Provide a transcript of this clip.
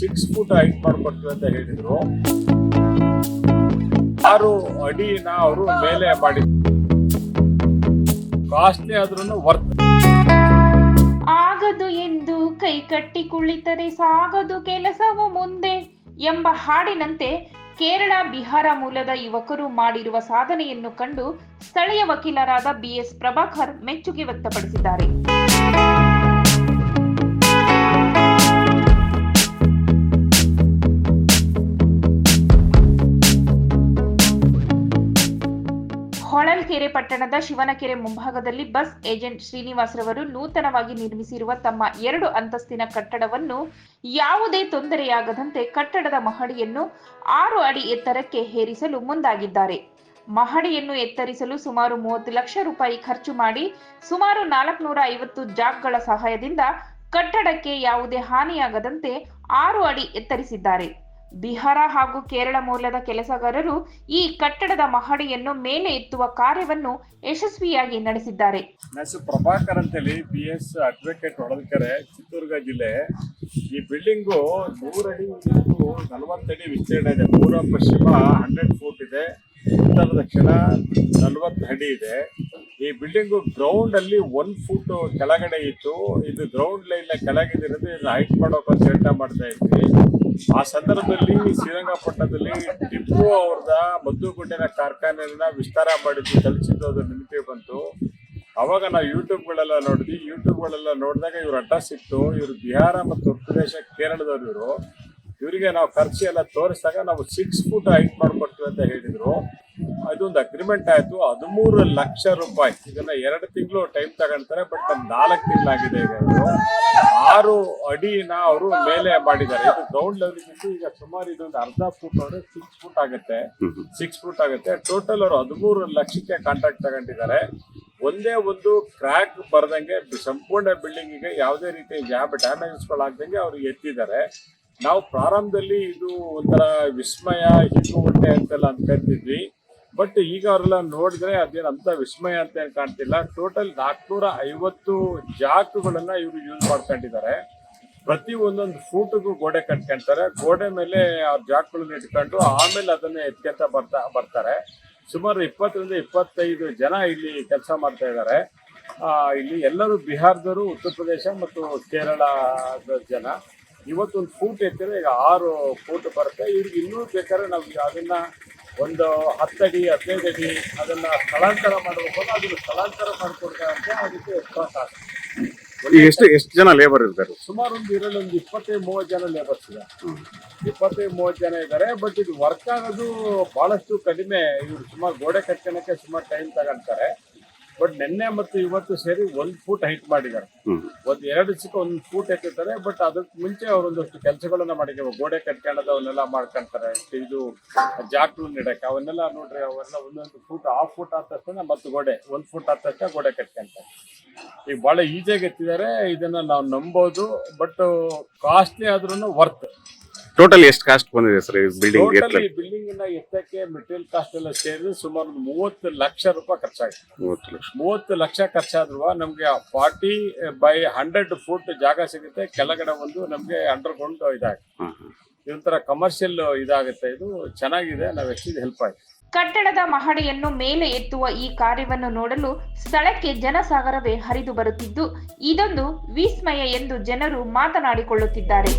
Six foot height ಮಾಡ್ಕೊಡ್ತೀವಿ ಅಂತ ಹೇಳಿದ್ರು. ಆರು ಅಡಿನ ಅವರು ಮೇಲೆ ಮಾಡಿ. ಕಾಸ್ಟ್ಲಿ ಆದ್ರೂ ವರ್ತ್ ಆಗದು ಎಂದು ಕೈ ಕಟ್ಟಿ ಕುಳಿತರೆ ಸಾಗದು ಕೆಲಸವು ಮುಂದೆ ಎಂಬ ಹಾಡಿನಂತೆ ಕೇರಳ ಬಿಹಾರ ಮೂಲದ ಯುವಕರು ಮಾಡಿರುವ ಸಾಧನೆಯನ್ನು ಕಂಡು ಸ್ಥಳೀಯ ವಕೀಲರಾದ ಬಿಎಸ್ ಪ್ರಭಾಕರ್ ಮೆಚ್ಚುಗೆ ವ್ಯಕ್ತಪಡಿಸಿದ್ದಾರೆ. ಹೊಳಲ್ಕೆರೆ ಪಟ್ಟಣದ ಶಿವನಕೆರೆ ಮುಂಭಾಗದಲ್ಲಿ ಬಸ್ ಏಜೆಂಟ್ ಶ್ರೀನಿವಾಸ್ ರವರು ನೂತನವಾಗಿ ನಿರ್ಮಿಸಿರುವ ತಮ್ಮ ಎರಡು ಅಂತಸ್ತಿನ ಕಟ್ಟಡವನ್ನು ಯಾವುದೇ ತೊಂದರೆಯಾಗದಂತೆ ಕಟ್ಟಡದ ಮಹಡಿಯನ್ನು ಆರು ಅಡಿ ಎತ್ತರಕ್ಕೆ ಹೇರಿಸಲು ಮುಂದಾಗಿದ್ದಾರೆ. ಮಹಡಿಯನ್ನು ಎತ್ತರಿಸಲು ಸುಮಾರು ಮೂವತ್ತು ಲಕ್ಷ ರೂಪಾಯಿ ಖರ್ಚು ಮಾಡಿ ಸುಮಾರು ನಾಲ್ಕುನೂರ ಐವತ್ತು ಸಹಾಯದಿಂದ ಕಟ್ಟಡಕ್ಕೆ ಯಾವುದೇ ಹಾನಿಯಾಗದಂತೆ ಆರು ಅಡಿ ಎತ್ತರಿಸಿದ್ದಾರೆ. ಬಿಹಾರ ಹಾಗೂ ಕೇರಳ ಮೂಲದ ಕೆಲಸಗಾರರು ಈ ಕಟ್ಟಡದ ಮಹಡಿಯನ್ನು ಮೇಲೆ ಎತ್ತುವ ಕಾರ್ಯವನ್ನು ಯಶಸ್ವಿಯಾಗಿ ನಡೆಸಿದ್ದಾರೆ. ನನ್ನ ಪ್ರಭಾಕರ್ ಅಂತೇಳಿ B S advocate Holalkere Chitradurga ಜಿಲ್ಲೆ. ಈ ಬಿಲ್ಡಿಂಗು ನೂರಡಿ ನಲವತ್ತಡಿ ವಿಸ್ತೀರ್ಣ ಇದೆ. ಪೂರ್ವ ಪಶ್ಚಿಮ ಹಂಡ್ರೆಡ್ ಫೂಟ್ ಇದೆ. ಉತ್ತರ ದಕ್ಷಿಣ ನಲವತ್ತು ಅಡಿ ಇದೆ. ಈ ಬಿಲ್ಡಿಂಗು ಗ್ರೌಂಡ್ ಅಲ್ಲಿ ಒನ್ ಫೂಟ್ ಕೆಳಗಡೆ ಇತ್ತು. ಇದು ಗ್ರೌಂಡ್ ಲೈನ್ ಕೆಳಗಿದಿರೋದು ಇದನ್ನ ಹೈಟ್ ಮಾಡೋಕೆ ಪ್ರಯತ್ನ ಮಾಡ್ತಾ ಇದ್ವಿ. ಆ ಸಂದರ್ಭದಲ್ಲಿ ಶ್ರೀರಂಗಪಟ್ಟಣದಲ್ಲಿ ಟಿಪ್ಪು ಅವ್ರದ ಮದ್ದುಗುಡ್ಡಿನ ಕಾರ್ಖಾನೆಯನ್ನ ವಿಸ್ತಾರ ಮಾಡಿದ್ದು ಕಲಿಸಿದ್ದು ಅದು ನೆನಪಿ ಬಂತು. ಅವಾಗ ನಾವು ಯೂಟ್ಯೂಬ್ಗಳೆಲ್ಲ ನೋಡಿದ್ವಿ. ಯೂಟ್ಯೂಬ್ಗಳೆಲ್ಲ ನೋಡಿದಾಗ ಇವ್ರ ಅಡ್ಡ ಸಿಕ್ತು ಇವರು ಬಿಹಾರ ಮತ್ತು ಉತ್ತರ ಪ್ರದೇಶ ಕೇರಳದವ್ರು ಇವರು. ಇವರಿಗೆ ನಾವು ಖರ್ಚು ಎಲ್ಲ ತೋರಿಸಿದಾಗ ನಾವು ಸಿಕ್ಸ್ ಫುಟ್ ಹೈಟ್ ಮಾಡ್ಕೊಡ್ತೀವಿ ಅಂತ ಹೇಳಿದ್ರು. ಅದೊಂದು ಅಗ್ರಿಮೆಂಟ್ ಆಯ್ತು. ಹದಿಮೂರು ಲಕ್ಷ ರೂಪಾಯಿ. ಇದನ್ನ ಎರಡು ತಿಂಗಳು ಟೈಮ್ ತಗೊಳ್ತಾರೆ ಬಟ್ ನಮ್ ನಾಲ್ಕು ತಿಂಗಳಾಗಿದೆ ಈಗ ಆರು ಅಡಿನ ಅವರು ಮೇಲೆ ಮಾಡಿದ್ದಾರೆ. ಇದು ಗ್ರೌಂಡ್ ಲೆವೆಲ್ ಈಗ ಸುಮಾರು ಇದೊಂದು ಅರ್ಧ ಫುಟ್ ಅಂದ್ರೆ ಸಿಕ್ಸ್ ಫುಟ್ ಆಗುತ್ತೆ. ಸಿಕ್ಸ್ ಫುಟ್ ಆಗುತ್ತೆ. ಟೋಟಲ್ ಅವರು ಹದಿಮೂರು ಲಕ್ಷಕ್ಕೆ ಕಾಂಟ್ರಾಕ್ಟ್ ತಗೊಂಡಿದ್ದಾರೆ. ಒಂದೇ ಒಂದು ಕ್ರ್ಯಾಕ್ ಬರದಂಗೆ ಸಂಪೂರ್ಣ ಬಿಲ್ಡಿಂಗಿಗೆ ಯಾವುದೇ ರೀತಿ ಜಾಬ್ ಡ್ಯಾಮೇಜಸ್ಗಳಾಗ್ದಂಗೆ ಅವರು ಎತ್ತಿದ್ದಾರೆ. ನಾವು ಪ್ರಾರಂಭದಲ್ಲಿ ಇದು ಒಂಥರ ವಿಸ್ಮಯ ಹೀಗೂ ಹೊಟ್ಟೆ ಅಂತೆಲ್ಲ ಅನ್ಕೊಂತಿದ್ವಿ. ಬಟ್ ಈಗ ಅವರೆಲ್ಲ ನೋಡಿದ್ರೆ ಅದೇನು ಅಂತ ವಿಸ್ಮಯ ಅಂತ ಏನು ಕಾಣ್ತಿಲ್ಲ. ಟೋಟಲ್ ನಾಲ್ಕುನೂರ ಐವತ್ತು ಜಾಕ್ಗಳನ್ನ ಇವರು ಯೂಸ್ ಮಾಡ್ಕೊಂಡಿದ್ದಾರೆ. ಪ್ರತಿ ಒಂದೊಂದು ಫೂಟ್ಗೂ ಗೋಡೆ ಕಟ್ಕೊಂತಾರೆ. ಗೋಡೆ ಮೇಲೆ ಆ ಜಾಕ್ಗಳನ್ನ ಇಟ್ಕೊಂಡು ಆಮೇಲೆ ಅದನ್ನ ಎತ್ಕೊಂತ ಬರ್ತಾ, ಬರ್ತಾರೆ. ಸುಮಾರು ಇಪ್ಪತ್ತರಿಂದ ಇಪ್ಪತ್ತೈದು ಜನ ಇಲ್ಲಿ ಕೆಲಸ ಮಾಡ್ತಾ ಇದ್ದಾರೆ. ಇಲ್ಲಿ ಎಲ್ಲರೂ ಬಿಹಾರದವರು, ಉತ್ತರ ಪ್ರದೇಶ ಮತ್ತು ಕೇರಳದ ಜನ. ಇವತ್ತೊಂದು ಫೂಟ್ ಎತ್ತಿದ್ರೆ ಈಗ ಆರು ಫೂಟ್ ಬರುತ್ತೆ. ಇವ್ರಿಗೆ ಇನ್ನೂ ಬೇಕಾದ್ರೆ ನಾವು ಅದನ್ನ ಒಂದು ಹತ್ತಡಿ ಹದಿನೈದು ಅಡಿ ಅದನ್ನ ಸ್ಥಳಾಂತರ ಮಾಡಬೇಕು. ಅದನ್ನು ಸ್ಥಳಾಂತರ ಮಾಡಿಕೊಡ್ತಾರೆ ಅಂತ ಅದಕ್ಕೆ ಎಕ್ಸ್ಟ್ರಾ ಆಗುತ್ತೆ ಎಷ್ಟು ಎಷ್ಟು ಜನ ಲೇಬರ್ ಇರ್ತಾರೆ? ಸುಮಾರು ಒಂದು ಇದರಲ್ಲಿ ಒಂದು ಇಪ್ಪತ್ತೈದು ಮೂವತ್ತು ಜನ ಲೇಬರ್ಸ್ ಇದೆ. ಇಪ್ಪತ್ತೈದು ಮೂವತ್ತು ಜನ ಇದ್ದಾರೆ ಬಟ್ ಇದು ವರ್ಕ್ ಆಗೋದು ಬಹಳಷ್ಟು ಕಡಿಮೆ. ಇವರು ಸುಮಾರು ಗೋಡೆ ಕಟ್ಕೊಳಕ್ಕೆ ಸುಮಾರು ಟೈಮ್ ತಗೊಂತಾರೆ ಬಟ್ ನಿನ್ನೆ ಮತ್ತು ಇವತ್ತು ಸೇರಿ ಒಂದ್ ಫೂಟ್ ಹೈಟ್ ಮಾಡಿದ್ದಾರೆ. ಒಂದು ಎರಡು ಚಿಕ್ಕ ಒಂದ್ ಫೂಟ್ ಎತ್ತಿರ್ತಾರೆ ಬಟ್ ಅದಕ್ಕೆ ಮುಂಚೆ ಅವ್ರು ಒಂದಷ್ಟು ಕೆಲಸಗಳನ್ನ ಮಾಡಿದ್ದಾರೆ. ಗೋಡೆ ಕಟ್ಕೊಳ್ಳೋದು ಅವನ್ನೆಲ್ಲ ಮಾಡ್ಕೊಂತಾರೆ ಇದು ಜಾಕ್ಲು ನೆಡಕ್ಕೆ ಅವನ್ನೆಲ್ಲ ನೋಡ್ರಿ ಅವೆಲ್ಲ ಒಂದೊಂದು ಫೂಟ್ ಹಾಫ್ ಫೂಟ್ ಆದ ತಕ್ಷಣ ಮತ್ತೆ ಗೋಡೆ ಒಂದ್ ಫೂಟ್ ಆದ ತಕ್ಷಣ ಗೋಡೆ ಕಟ್ಕೊಂತಾರೆ. ಈಗ ಬಹಳ ಈಜಿಯಾಗಿ ಎತ್ತಿದ್ದಾರೆ ಇದನ್ನ ನಾವು ನಂಬೋದು ಬಟ್ ಕಾಸ್ಟ್ಲಿ ಆದ್ರೂ ವರ್ತ್ ಟೋಟಲ್ ಎಷ್ಟು ಕಾಸ್ಟ್ ಬಂದಿದೆ ಸರ್ ಈ ಬಿಲ್ಡಿಂಗ್ ಟೋಟಲ್ ಈ ಬಿಲ್ಡಿಂಗ್ನ ಎತ್ತಕ್ಕೆ ಮೆಟೀರಿಯಲ್ ಕಾಸ್ಟ್ ಎಲ್ಲ ಸೇರಿ ಸುಮಾರು ಒಂದು ಮೂವತ್ತು ಲಕ್ಷ ರೂಪಾಯಿ ಖರ್ಚಾಗಿದೆ ಮೂವತ್ತು ಲಕ್ಷ. ಮೂವತ್ತು ಲಕ್ಷ ಖರ್ಚಾದ್ರೂ ನಮ್ಗೆ ಫಾರ್ಟಿ ಬೈ ಹಂಡ್ರೆಡ್ ಫುಟ್ ಜಾಗ ಸಿಗುತ್ತೆ. ಕೆಳಗಡೆ ಒಂದು ನಮ್ಗೆ ಅಂಡರ್ಗ್ರೌಂಡ್ ಇದಾಗುತ್ತೆ. ಇದಾಗಿದೆ ಹಾಂ. ಇದೊಂಥರ ಕಮರ್ಷಿಯಲ್ ಇದಾಗುತ್ತೆ. ಇದು ಚೆನ್ನಾಗಿದೆ. ನಾವು ಎಷ್ಟು ಹೆಲ್ಪ್ ಆಯ್ತು. ಕಟ್ಟಡದ ಮಹಡಿಯನ್ನು ಮೇಲೆ ಎತ್ತುವ ಈ ಕಾರ್ಯವನ್ನು ನೋಡಲು ಸ್ಥಳಕ್ಕೆ ಜನಸಾಗರವೇ ಹರಿದು ಬರುತ್ತಿದ್ದು. ಇದೊಂದು ವಿಸ್ಮಯ ಎಂದು ಜನರು ಮಾತನಾಡಿಕೊಳ್ಳುತ್ತಿದ್ದಾರೆ.